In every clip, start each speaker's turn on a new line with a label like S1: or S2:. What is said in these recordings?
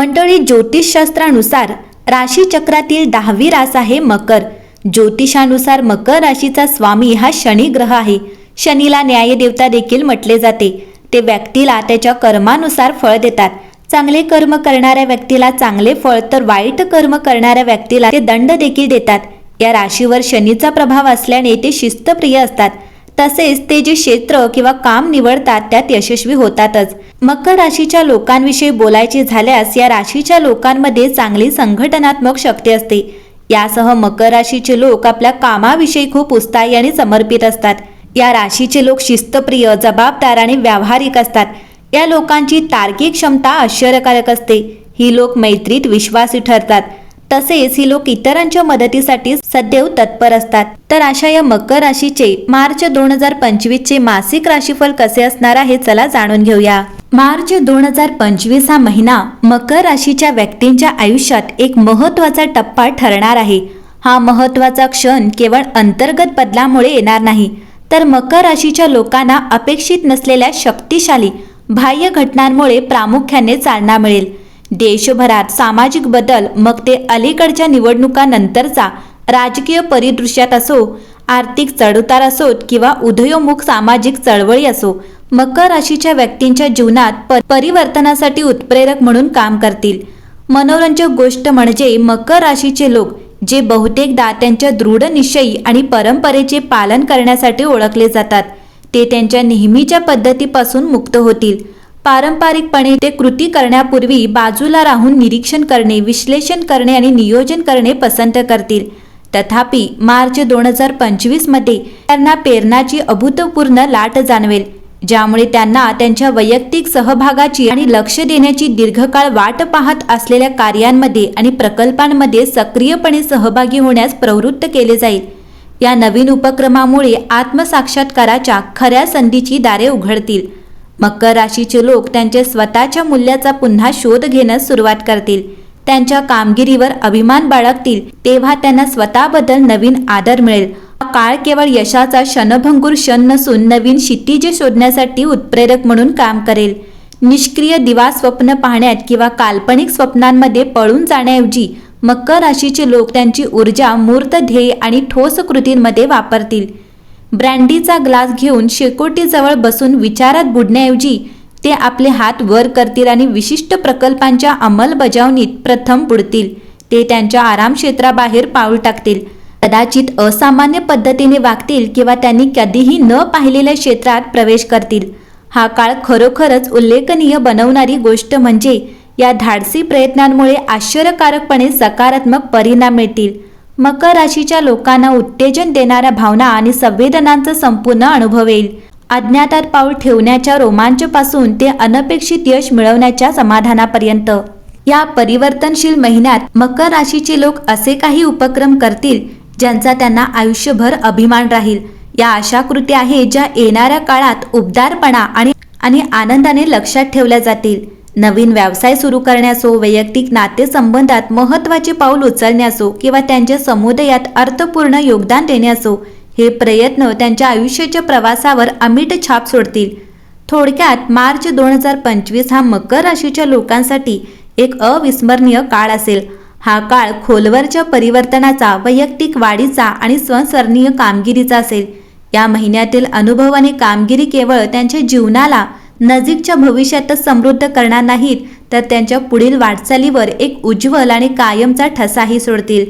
S1: मंडळी ज्योतिषशास्त्रानुसार राशीचक्रातील दहावी रास आहे मकर. ज्योतिषानुसार मकर राशीचा स्वामी हा शनी ग्रह आहे. शनीला न्यायदेवता देखील म्हटले जाते. ते व्यक्तीला त्याच्या कर्मानुसार फळ देतात. चांगले कर्म करणाऱ्या व्यक्तीला चांगले फळ तर वाईट कर्म करणाऱ्या व्यक्तीला ते दंड देखील देतात. या राशीवर शनीचा प्रभाव असल्याने ते शिस्तप्रिय असतात. तसेच ते जे क्षेत्र किंवा काम निवडतात त्यात यशस्वी होतातच. मकर राशीच्या लोकांविषयी बोलायचे झाल्यास या राशीच्या लोकांमध्ये चांगली संघटनात्मक शक्ती असते. यासह मकर राशीचे लोक आपल्या कामाविषयी खूप उत्साही आणि समर्पित असतात. या राशीचे लोक शिस्तप्रिय जबाबदार आणि व्यावहारिक असतात. या लोकांची तार्किक क्षमता आश्चर्यकारक असते. ही लोक मैत्रीत विश्वासी ठरतात. तसेच ही लोक इतरांच्या मदतीसाठी सदैव तत्पर असतात. तर अशा या मकर राशीचे मार्च दोन हजार पंचवीस चे मासिक राशीफल कसे असणार आहे चला जाणून घेऊया. मार्च दोन हजार पंचवीस हा महिना मकर राशीच्या व्यक्तींच्या आयुष्यात एक महत्त्वाचा टप्पा ठरणार आहे. हा महत्त्वाचा क्षण केवळ अंतर्गत बदलामुळे येणार नाही. तर मकर राशीच्या लोकांना अपेक्षित नसलेल्या शक्तिशाली बाह्य घटनांमुळे प्रामुख्याने चालना मिळेल. देशभरात सामाजिक बदल मग ते अलीकडच्या निवडणुकानंतरचा राजकीय परिदृश्यात असो आर्थिक चढउतार असोत किंवा उदयोमुख सामाजिक चळवळी असो मकर राशीच्या व्यक्तींच्या जीवनात परिवर्तनासाठी उत्प्रेरक म्हणून काम करतील. मनोरंजक गोष्ट म्हणजे मकर राशीचे लोक जे बहुतेकदा त्यांच्या दृढ निश्चयी आणि परंपरेचे पालन करण्यासाठी ओळखले जातात. ते त्यांच्या नेहमीच्या पद्धतीपासून मुक्त होतील. पारंपरिकपणे ते कृती करण्यापूर्वी बाजूला राहून निरीक्षण करणे विश्लेषण करणे आणि नियोजन करणे पसंत करतील. तथापि मार्च दोन हजार पंचवीसमध्ये त्यांना पेरणाची अभूतपूर्ण लाट जाणवेल ज्यामुळे त्यांना त्यांच्या वैयक्तिक सहभागाची आणि लक्ष देण्याची दीर्घकाळ वाट पाहत असलेल्या कार्यांमध्ये आणि प्रकल्पांमध्ये सक्रियपणे सहभागी होण्यास प्रवृत्त केले जाईल. या नवीन उपक्रमामुळे आत्मसाक्षात्काराच्या खऱ्या संधीची दारे उघडतील. मकर राशीचे लोक त्यांच्या स्वतःच्या मूल्याचा पुन्हा शोध घेण्यास सुरुवात करतील. त्यांच्या कामगिरीवर अभिमान बाळगतील तेव्हा त्यांना स्वतःबद्दल नवीन आदर मिळेल. काळ केवळ यशाचा क्षणभंगूर क्षण नसून नवीन क्षितिजे शोधण्यासाठी उत्प्रेरक म्हणून काम करेल. निष्क्रिय दिवा स्वप्न पाहण्यात किंवा काल्पनिक स्वप्नांमध्ये पळून जाण्याऐवजी मकर राशीचे लोक त्यांची ऊर्जा मूर्त ध्येय आणि ठोस कृतींमध्ये वापरतील. ब्रँडीचा ग्लास घेऊन शेकोटीजवळ बसून विचारात बुडण्याऐवजी ते आपले हात वर करतील आणि विशिष्ट प्रकल्पांच्या अंमलबजावणीत प्रथम बुडतील. ते त्यांच्या आराम क्षेत्राबाहेर पाऊल टाकतील. कदाचित असामान्य पद्धतीने वागतील किंवा त्यांनी कधीही न पाहिलेल्या क्षेत्रात प्रवेश करतील. हा काळ खरोखरच उल्लेखनीय बनवणारी गोष्ट म्हणजे या धाडसी प्रयत्नांमुळे आश्चर्यकारकपणे सकारात्मक परिणाम मिळतील. मकर राशीच्या लोकांना उत्तेजन देणाऱ्या भावना आणि संवेदनांचा संपूर्ण अनुभव येईल. अज्ञातात पाऊल ठेवण्याच्या रोमांचपासून ते अनपेक्षित यश मिळवण्याच्या समाधानापर्यंत. या परिवर्तनशील महिन्यात मकर राशीचे लोक असे काही उपक्रम करतील ज्यांचा त्यांना आयुष्यभर अभिमान राहील. या अशा कृती आहेत ज्या येणाऱ्या काळात उबदारपणा आणि आणि आनंदाने लक्षात ठेवल्या जातील. नवीन व्यवसाय सुरू करण्यासो वैयक्तिक नातेसंबंधात महत्त्वाचे पाऊल उचलण्यासो किंवा त्यांच्या समुदायात अर्थपूर्ण योगदान देण्यासो हे प्रयत्न त्यांच्या आयुष्याच्या प्रवासावर अमिट छाप सोडतील. थोडक्यात मार्च दोन हजार पंचवीस हा मकर राशीच्या लोकांसाठी एक अविस्मरणीय काळ असेल. हा काळ खोलवरच्या परिवर्तनाचा वैयक्तिक वाढीचा आणि संस्मरणीय कामगिरीचा असेल. या महिन्यातील अनुभव आणि कामगिरी केवळ त्यांच्या जीवनाला नजीकच्या भविष्यातच समृद्ध करणार नाहीत तर त्यांच्या पुढील वाटचालीवर एक उज्ज्वल आणि कायमचा ठसाही सोडतील.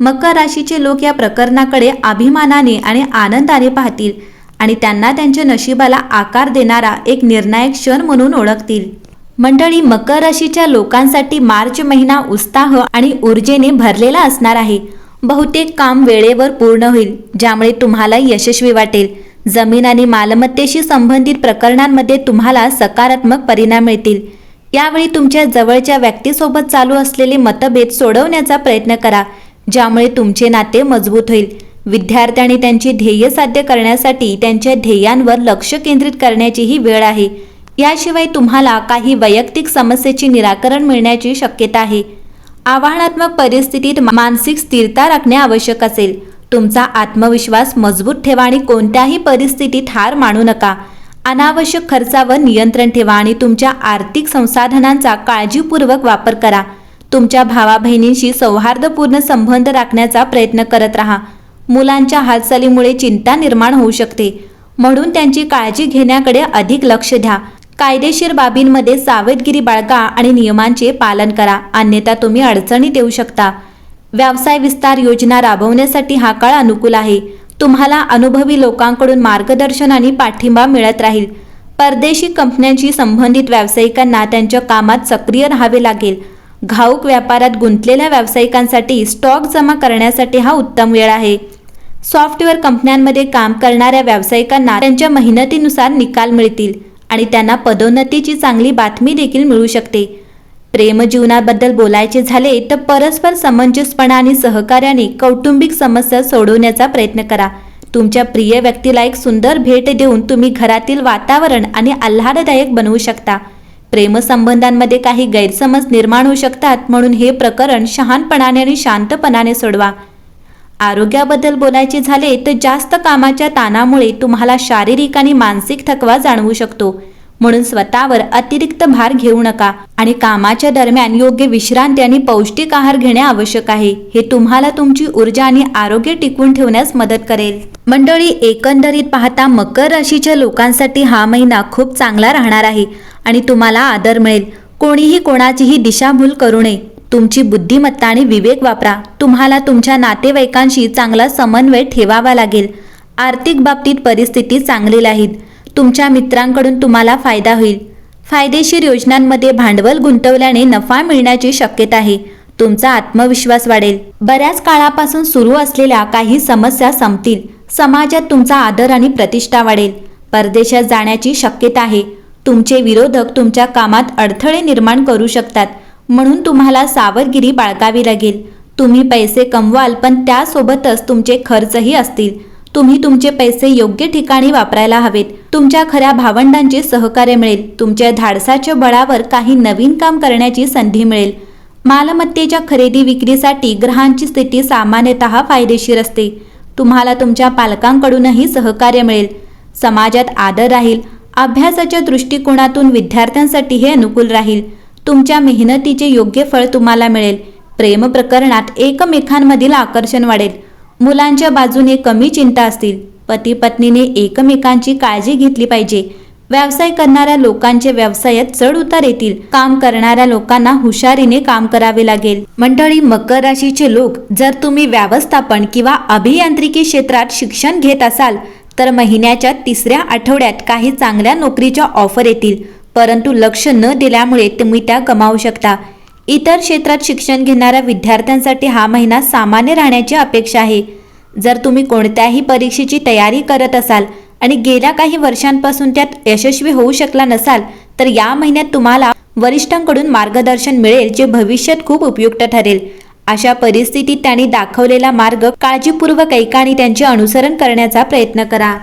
S1: मकर राशीचे लोक या प्रकरणाकडे अभिमानाने आणि आनंदाने पाहतील आणि त्यांना त्यांच्या नशिबाला आकार देणारा एक निर्णायक क्षण म्हणून ओळखतील. मंडळी मकर राशीच्या लोकांसाठी मार्च महिना उत्साह आणि ऊर्जेने भरलेला असणार आहे. बहुतेक काम वेळेवर पूर्ण होईल ज्यामुळे तुम्हाला यशस्वी वाटेल. जमीन आणि मालमत्तेशी संबंधित प्रकरणांमध्ये तुम्हाला सकारात्मक परिणाम मिळतील. यावेळी तुमच्या जवळच्या व्यक्तीसोबत चालू असलेले मतभेद सोडवण्याचा प्रयत्न करा ज्यामुळे तुमचे नाते मजबूत होईल. विद्यार्थ्यांनी त्यांची ध्येय साध्य करण्यासाठी त्यांच्या ध्येयांवर लक्ष केंद्रित करण्याचीही वेळ आहे. याशिवाय तुम्हाला काही वैयक्तिक समस्येचे निराकरण मिळण्याची शक्यता आहे. आव्हानात्मक परिस्थितीत मानसिक स्थिरता राखणे आवश्यक असेल. तुमचा आत्मविश्वास मजबूत ठेवा आणि कोणत्याही परिस्थितीत हार मानू नका. अनावश्यक खर्चावर नियंत्रण ठेवा आणि तुमच्या आर्थिक संसाधनांचा काळजीपूर्वक वापर करा. तुमच्या भावा बहिणींशी सौहार्दपूर्ण संबंध राखण्याचा प्रयत्न करत राहा. मुलांच्या हालचालीमुळे चिंता निर्माण होऊ शकते. म्हणून त्यांची काळजी घेण्याकडे अधिक लक्ष द्या. कायदेशीर बाबींमध्ये सावधगिरी बाळगा आणि नियमांचे पालन करा. अन्यथा तुम्ही अडचणीत येऊ शकता. व्यवसाय विस्तार योजना राबवण्यासाठी हा काळ अनुकूल आहे. तुम्हाला अनुभवी लोकांकडून मार्गदर्शन आणि पाठिंबा मिळत राहील. परदेशी कंपन्यांशी संबंधित व्यावसायिकांना त्यांच्या कामात सक्रिय राहावे लागेल. घाऊक व्यापारात गुंतलेल्या व्यावसायिकांसाठी स्टॉक जमा करण्यासाठी हा उत्तम वेळ आहे. सॉफ्टवेअर कंपन्यांमध्ये काम करणाऱ्या व्यावसायिकांना त्यांच्या मेहनतीनुसार निकाल मिळतील आणि त्यांना पदोन्नतीची चांगली बातमी देखील मिळू शकते. प्रेमजीवनाबद्दल बोलायचे झाले तर परस्पर समंजसपणा आणि सहकार्याने कौटुंबिक समस्या सोडवण्याचा प्रयत्न करा. तुमच्या प्रिय व्यक्तीला एक सुंदर भेट देऊन तुम्ही घरातील वातावरण आणि आल्हाददायक बनवू शकता. प्रेमसंबंधांमध्ये काही गैरसमज निर्माण होऊ शकतात म्हणून हे प्रकरण शहाणपणाने आणि शांतपणाने सोडवा. आरोग्याबद्दल बोलायचे झाले तर जास्त कामाच्या ताणामुळे तुम्हाला शारीरिक आणि मानसिक थकवा जाणवू शकतो. म्हणून स्वतःवर अतिरिक्त भार घेऊ नका आणि कामाच्या दरम्यान योग्य विश्रांती आणि पौष्टिक आहार घेणे आवश्यक आहे. हे तुम्हाला तुमची ऊर्जा आणि आरोग्य टिकवून ठेवण्यास मदत करेल. मंडळी एकंदरीत पाहता मकर राशीच्या लोकांसाठी हा महिना खूप चांगला राहणार आहे आणि तुम्हाला आदर मिळेल. कोणीही कोणाचीही दिशाभूल करू नये. तुमची बुद्धिमत्ता आणि विवेक वापरा. तुम्हाला तुमच्या नातेवाईकांशी चांगला समन्वय ठेवावा लागेल. आर्थिक बाबतीत परिस्थिती चांगली राहील. तुमच्या मित्रांकडून तुम्हाला फायदा होईल. फायदेशीर योजनांमध्ये भांडवल गुंतवल्याने नफा मिळण्याची शक्यता आहे. तुमचा आत्मविश्वास वाढेल. बऱ्याच काळापासून सुरू असलेल्या काही समस्या संपतील. समाजात तुमचा आदर आणि प्रतिष्ठा वाढेल. परदेशात जाण्याची शक्यता आहे. तुमचे विरोधक तुमच्या कामात अडथळे निर्माण करू शकतात. म्हणून तुम्हाला सावधगिरी बाळगावी लागेल. तुम्ही पैसे कमवाल पण त्यासोबतच तुमचे खर्चही असतील. तुम्ही तुमचे पैसे योग्य ठिकाणी वापरायला हवेत. तुमच्या खऱ्या भावंडांचे सहकार्य मिळेल. तुमच्या धाडसाच्या बळावर काही नवीन काम करण्याची संधी मिळेल. मालमत्तेच्या खरेदी विक्रीसाठी ग्रहांची स्थिती सामान्यतः फायदेशीर असते. तुम्हाला तुमच्या पालकांकडूनही सहकार्य मिळेल. समाजात आदर राहील. अभ्यासाच्या दृष्टिकोनातून विद्यार्थ्यांसाठी हे अनुकूल राहील. तुमच्या मेहनतीचे योग्य फळ तुम्हाला मिळेल. प्रेम प्रकरणात एकमेकांमधील आकर्षण वाढेल. मुलांच्या बाजूने कमी चिंता असतील. पती पत्नीने एकमेकांची काळजी घेतली पाहिजे. व्यवसाय करणाऱ्या लोकांचे व्यवसायात चढ उतार येतील. काम करणाऱ्या लोकांना हुशारीने काम करावे लागेल. मंडळी मकर राशीचे लोक जर तुम्ही व्यवस्थापन किंवा अभियांत्रिकी क्षेत्रात शिक्षण घेत असाल तर महिन्याच्या तिसऱ्या आठवड्यात काही चांगल्या नोकरीच्या ऑफर येतील. परंतु लक्ष न दिल्यामुळे तुम्ही त्या कमावू शकता. इतर क्षेत्रात शिक्षण घेणाऱ्या विद्यार्थ्यांसाठी हा महिना सामान्य राहण्याची अपेक्षा आहे. जर तुम्ही कोणत्याही परीक्षेची तयारी करत असाल आणि गेल्या काही वर्षांपासून त्यात यशस्वी होऊ शकला नसाल तर या महिन्यात तुम्हाला वरिष्ठांकडून मार्गदर्शन मिळेल जे भविष्यात खूप उपयुक्त ठरेल. अशा परिस्थितीत त्यांनी दाखवलेला मार्ग काळजीपूर्वक ऐका आणि त्यांचे अनुसरण करण्याचा प्रयत्न करा.